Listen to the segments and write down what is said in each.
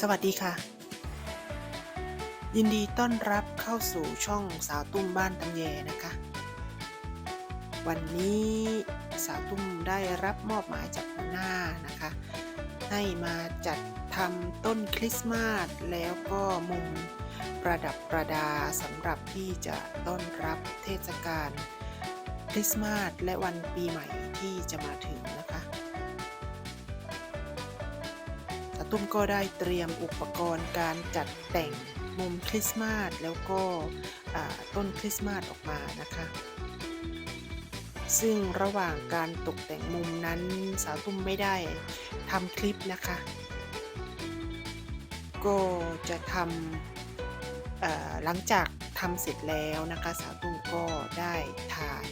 สวัสดีค่ะ ยินดีต้อนรับเข้าสู่ช่องสาวตุ้มบ้านตำแยนะคะ วันนี้สาวตุ้มได้รับมอบหมายจากหัวหน้านะคะ ให้มาจัดทำต้นคริสต์มาสแล้วก็มุมประดับประดาสำหรับที่จะต้อนรับเทศกาลคริสต์มาสและวันปีใหม่ที่จะมาถึงนะคะ ตุ้มก็ได้เตรียมอุปกรณ์การจัดแต่งมุมคริสต์มาสแล้วก็ต้นคริสต์มาสออกมานะคะ ซึ่งระหว่างการตกแต่งมุมนั้นสาวตุ้มไม่ได้ทำคลิปนะคะ ก็จะทำหลังจากทำเสร็จแล้วนะคะสาวตุ้มก็ได้ถ่าย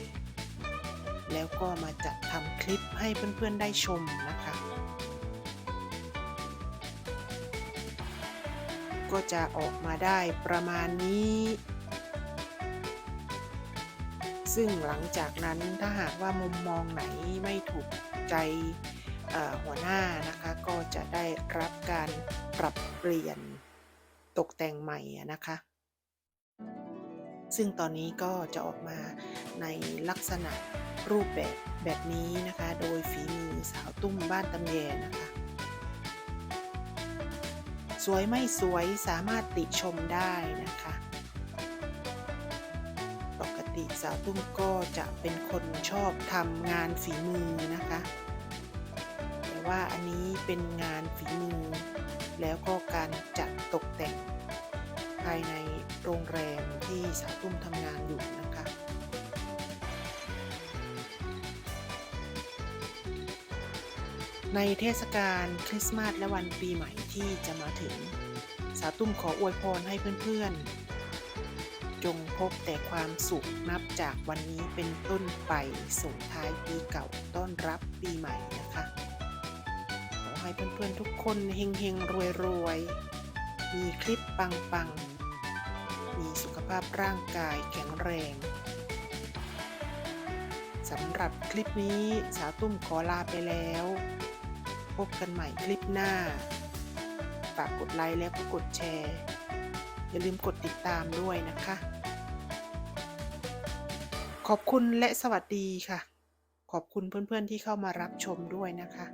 แล้วก็มาจัดทำคลิปให้เพื่อนๆได้ชมนะคะ ก็จะออกมาได้ประมาณนี้ ซึ่งหลังจากนั้นถ้าหากว่ามุมมองไหนไม่ถูกใจหัวหน้านะคะก็จะได้รับการปรับเปลี่ยนตกแต่งใหม่นะคะ ซึ่งตอนนี้ก็จะออกมาในลักษณะรูปแบบแบบนี้นะคะ โดยฝีมือสาวตุ้มบ้านตำแยนะคะ สวยไม่สวยสามารถติชมได้นะคะ ปกติสาวตุ้มก็จะเป็นคนชอบทำงานฝีมือนะคะ แต่ว่าอันนี้เป็นงานฝีมือ แล้วก็การจัดตกแต่งภายในโรงแรมที่สาวตุ้มทำงานอยู่นะคะ ในเทศกาลคริสต์มาสและวันปีใหม่ที่จะมาถึง สาตุ้มขออวยพรให้เพื่อนๆ จงพบแต่ความสุขนับจากวันนี้เป็นต้นไปส่งท้ายปีเก่าต้อนรับปีใหม่นะคะ ขอให้เพื่อนๆทุกคนเฮงๆรวยๆ มีคลิปปังๆ มีสุขภาพร่างกายแข็งแรงสำหรับคลิปนี้สาวตุ้มขอลาไปแล้ว บกันใหม่คลิปหน้า ฝากกดไลค์และก็กดแชร์ อย่าลืมกดติดตามด้วยนะคะ ขอบคุณและสวัสดีค่ะ ขอบคุณเพื่อนๆที่เข้ามารับชมด้วยนะคะ